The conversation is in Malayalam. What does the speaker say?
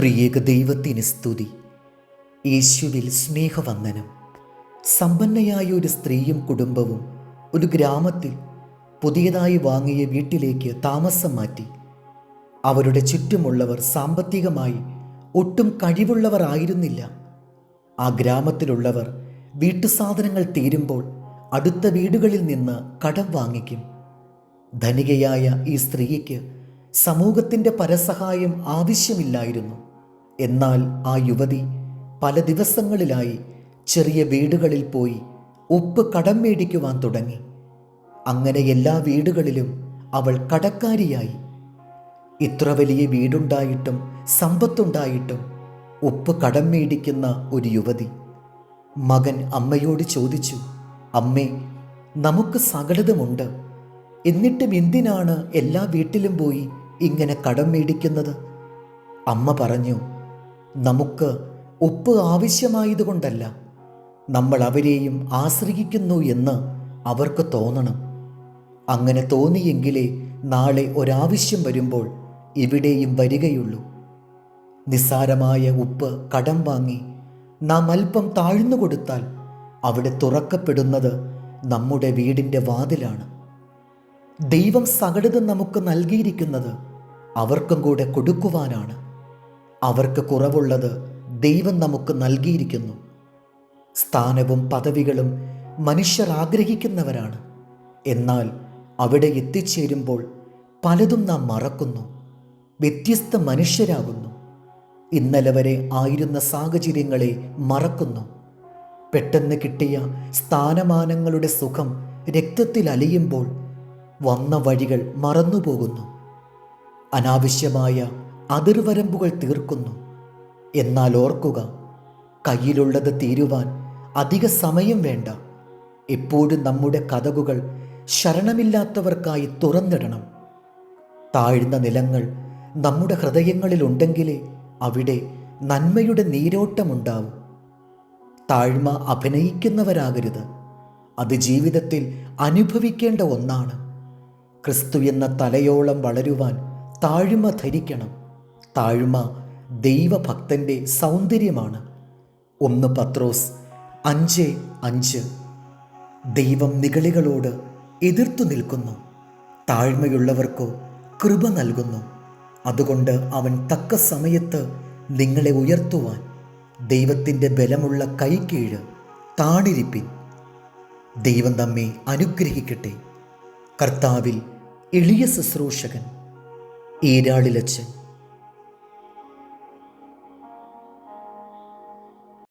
ത്രിയേക ദൈവത്തിന് സ്തുതി. യേശുവിൽ സ്നേഹവന്ദനം. സമ്പന്നയായ ഒരു സ്ത്രീയും കുടുംബവും ഒരു ഗ്രാമത്തിൽ പുതിയതായി വാങ്ങിയ വീട്ടിലേക്ക് താമസം മാറ്റി. അവരുടെ ചുറ്റുമുള്ളവർ സാമ്പത്തികമായി ഒട്ടും കഴിവുള്ളവർ ആയിരുന്നില്ല. ആ ഗ്രാമത്തിലുള്ളവർ വീട്ടുസാധനങ്ങൾ തീരുമ്പോൾ അടുത്ത വീടുകളിൽ നിന്ന് കടം വാങ്ങിക്കും. ധനികയായ ഈ സ്ത്രീക്ക് സമൂഹത്തിന്റെ പരസഹായം ആവശ്യമില്ലായിരുന്നു. എന്നാൽ ആ യുവതി പല ദിവസങ്ങളിലായി ചെറിയ വീടുകളിൽ പോയി ഉപ്പ് കടം മേടിക്കുവാൻ തുടങ്ങി. അങ്ങനെ എല്ലാ വീടുകളിലും അവൾ കടക്കാരിയായി. ഇത്ര വലിയ വീടുണ്ടായിട്ടും സമ്പത്തുണ്ടായിട്ടും ഉപ്പ് കടം മേടിക്കുന്ന ഒരു യുവതി. മകൻ അമ്മയോട് ചോദിച്ചു അമ്മേ നമുക്ക് സകലതുമുണ്ട്. എന്നിട്ടും എന്തിനാണ് എല്ലാ വീട്ടിലും പോയി ഇങ്ങനെ കടം മേടിക്കുന്നത്? അമ്മ പറഞ്ഞു നമുക്ക് ഉപ്പ് ആവശ്യമായതുകൊണ്ടല്ല. നമ്മൾ അവരെയും ആശ്രയിക്കുന്നു എന്ന് അവർക്ക് തോന്നണം. അങ്ങനെ തോന്നിയെങ്കിലേ നാളെ ഒരാവശ്യം വരുമ്പോൾ ഇവിടെയും വരികയുള്ളൂ. നിസ്സാരമായ ഉപ്പ് കടം വാങ്ങി നാം അല്പം താഴ്ന്നു കൊടുത്താൽ അവിടെ തുറക്കപ്പെടുന്നത് നമ്മുടെ വീടിന്റെ വാതിലാണ്. ദൈവം സകടത് നമുക്ക് നൽകിയിരിക്കുന്നത് അവർക്കും കൂടെ കൊടുക്കുവാനാണ്. അവർക്ക് കുറവുള്ളത് ദൈവം നമുക്ക് നൽകിയിരിക്കുന്നു. സ്ഥാനവും പദവികളും മനുഷ്യർ ആഗ്രഹിക്കുന്നവരാണ്. എന്നാൽ അവിടെ എത്തിച്ചേരുമ്പോൾ പലതും നാം മറക്കുന്നു വ്യത്യസ്ത മനുഷ്യരാകുന്നു. ഇന്നലെ വരെ ആയിരുന്ന സാഹചര്യങ്ങളെ മറക്കുന്നു. പെട്ടെന്ന് കിട്ടിയ സ്ഥാനമാനങ്ങളുടെ സുഖം രക്തത്തിൽ അലിയുമ്പോൾ വന്ന വഴികൾ മറന്നുപോകുന്നു. അനാവശ്യമായ അതിർവരമ്പുകൾ തീർക്കുന്നു. എന്നാൽ ഓർക്കുക കയ്യിലുള്ളത് തീരുവാൻ അധിക സമയം വേണ്ട. എപ്പോഴും നമ്മുടെ കഥകുകൾ ശരണമില്ലാത്തവർക്കായി തുറന്നിടണം. താഴ്ന്ന നിലങ്ങൾ നമ്മുടെ ഹൃദയങ്ങളിലുണ്ടെങ്കിലേ അവിടെ നന്മയുടെ നീരോട്ടമുണ്ടാവും. താഴ്മ അഭിനയിക്കുന്നവരാകരുത്. അത് ജീവിതത്തിൽ അനുഭവിക്കേണ്ട ഒന്നാണ്. ക്രിസ്തു എന്ന തലയോളം വളരുവാൻ താഴ്മ ധരിക്കണം. താഴ്മ ദൈവഭക്തന്റെ സൗന്ദര്യമാണ്. ഒന്ന് പത്രോസ് അഞ്ച് അഞ്ച്. ദൈവം നികളികളോട് എതിർത്തു നിൽക്കുന്നു. താഴ്മയുള്ളവർക്കോ കൃപ നൽകുന്നു. അതുകൊണ്ട് അവൻ തക്ക സമയത്ത് നിങ്ങളെ ഉയർത്തുവാൻ ദൈവത്തിന്റെ ബലമുള്ള കൈക്കീഴ് താണിരിപ്പിൻ. ദൈവം നമ്മെ അനുഗ്രഹിക്കട്ടെ. കർത്താവിൽ എളിയ ശുശ്രൂഷകൻ ഈരാളിലച്ചൻ